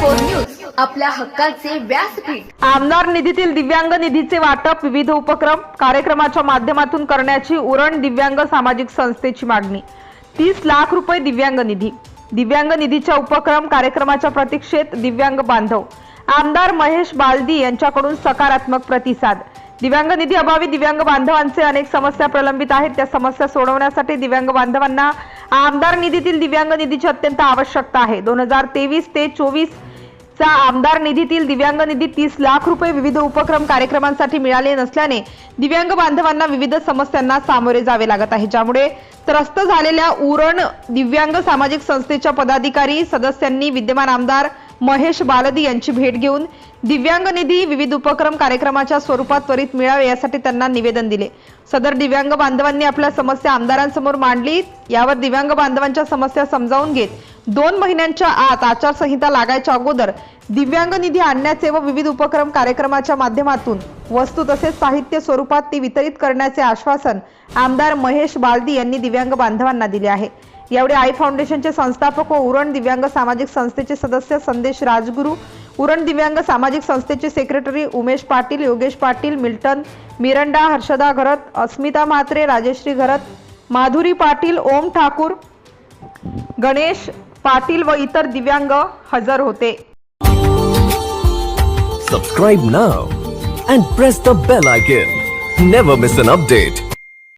Four news आपल्या हक्काचे व्यासपीठ. आमदार निधीतील दिव्यांग निधीचे वाटप विविध उपक्रम कार्यक्रमाच्या माध्यमातून करण्याची उरण दिव्यांग सामाजिक संस्थेची मागणी. तीस लाख रुपये दिव्यांग निधी. दिव्यांग निधीच्या उपक्रम कार्यक्रमाच्या प्रतीक्षेत दिव्यांग बांधव. आमदार महेश बालदी यांच्याकडून सकारात्मक प्रतिसाद. दिव्यांग निधी अभावी दिव्यांग बांधवांचे अनेक समस्या प्रलंबित आहेत. त्या समस्या सोडवण्यासाठी दिव्यांग बांधवांना आमदार निधीतील दिव्यांग निधीची अत्यंत आवश्यकता आहे. दोन हजार तेवीस ते चोवीस चा आमदार निधीतील दिव्यांग निधी तीस लाख रुपये विविध उपक्रम कार्यक्रमांसाठी मिळाले नसल्याने दिव्यांग बांधवांना विविध समस्यांना सामोरे जावे लागत आहे. ज्यामुळे त्रस्त झालेल्या उरण दिव्यांग सामाजिक संस्थेच्या पदाधिकारी सदस्यांनी विद्यमान आमदार महेश बालदी यांची भेट घेऊन दिव्यांग निधी विविध उपक्रम कार्यक्रमाच्या स्वरूपात त्वरित मिळावे यासाठी त्यांना निवेदन दिले. सदर दिव्यांग बांधवांनी आपल्या समस्या आमदारांसमोर मांडली. यावर दिव्यांग बांधवांच्या समस्या समजावून घेत दोन महिन्यांच्या आत आचारसंहिता लागायच्या अगोदर दिव्यांग निधी आणण्याचे व विविध उपक्रम कार्यक्रमाच्या माध्यमातून वस्तू तसेच साहित्य स्वरूपात ती वितरित करण्याचे आश्वासन आमदार महेश बालदी यांनी दिव्यांग बांधवांना दिले आहे. यावेळी आई फाउंडेशनचे संस्थापक व उरण दिव्यांग सामाजिक संस्थेचे सदस्य संदेश राजगुरू उरण दिव्यांग सामाजिक संस्थेचे सेक्रेटरी उमेश पाटील योगेश पाटील मिल्टन मिरंडा हर्षदा घरत अस्मिता म्हात्रे राजेश्री घरत माधुरी पाटील ओम ठाकूर गणेश पाटील व इतर दिव्यांग हजर होते. Subscribe now and press the bell icon never miss an update